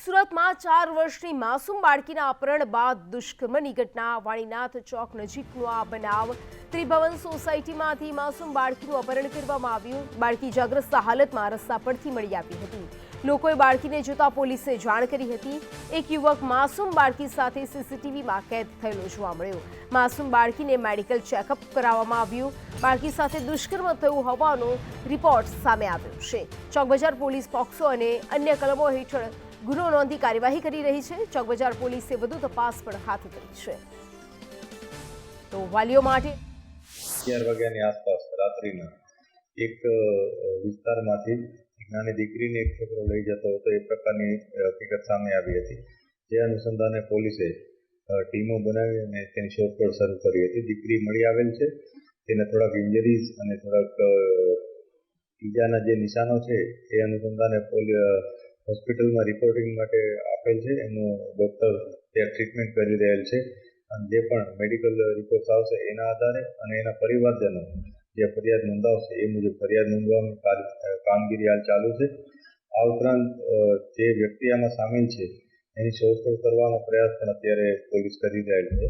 સુરતમાં ચાર વર્ષની માસૂમ બાળકીના અપહરણ બાદ દુષ્કર્મની ઘટના. વાણીનાથ ચોક નજીકનો આ બનાવ. ત્રિભવન સોસાયટીમાંથી માસૂમ બાળકીનું અપહરણ કરવામાં આવ્યું. બાળકી જાગ્રસ્ત હાલતમાં રસ્તા પરથી મળી આવી હતી. લોકોએ બાળકીને જોતા પોલીસે જાણ કરી હતી. એક યુવક માસૂમ બાળકી સાથે સીસીટીવીમાં કેદ થયેલો જોવા મળ્યો. માસૂમ બાળકીને મેડિકલ ચેકઅપ કરાવવામાં આવ્યું. બાળકી સાથે દુષ્કર્મ થયું હોવાનો રિપોર્ટ સામે આવ્યો છે. ચોકબજાર પોલીસ પોક્સો અને અન્ય કલમો હેઠળ ગુનો નોંધી કાર્યવાહી કરી રહી છે. ચોકબજાર પોલીસે વધુ તપાસ પણ હાથ ધરી છે. તો વાલીઓ માટે? અગિયાર વાગ્યાની આસપાસ રાત્રિના એક વિસ્તારમાંથી એક નાની દીકરીને એક છોકરો લઈ જતો હતો. એ પ્રકારની હકીકત સામે આવી હતી. જે અનુસંધાને પોલીસે ટીમો બનાવી અને તેની શોધખોળ શરૂ કરી હતી. દીકરી મળી આવેલ છે. તેને થોડાક ઇન્જરીઝ અને થોડાક ઈજાના જે નિશાનો છે એ અનુસંધાને પોલી અ, હોસ્પિટલમાં રિપોર્ટિંગ માટે આપેલ છે. એનું ડૉક્ટર ત્યાં ટ્રીટમેન્ટ કરી રહેલ છે. અને જે પણ મેડિકલ રિપોર્ટ આવશે એના આધારે અને એના પરિવારજનો જે ફરિયાદ નોંધાવશે એ મુજબ ફરિયાદ નોંધવાની કામગીરી હાલ ચાલુ છે. આ ઉપરાંત જે વ્યક્તિ આમાં સામેલ છે એની શોધખોળ કરવાનો પ્રયાસ પણ અત્યારે પોલીસ કરી રહેલ છે.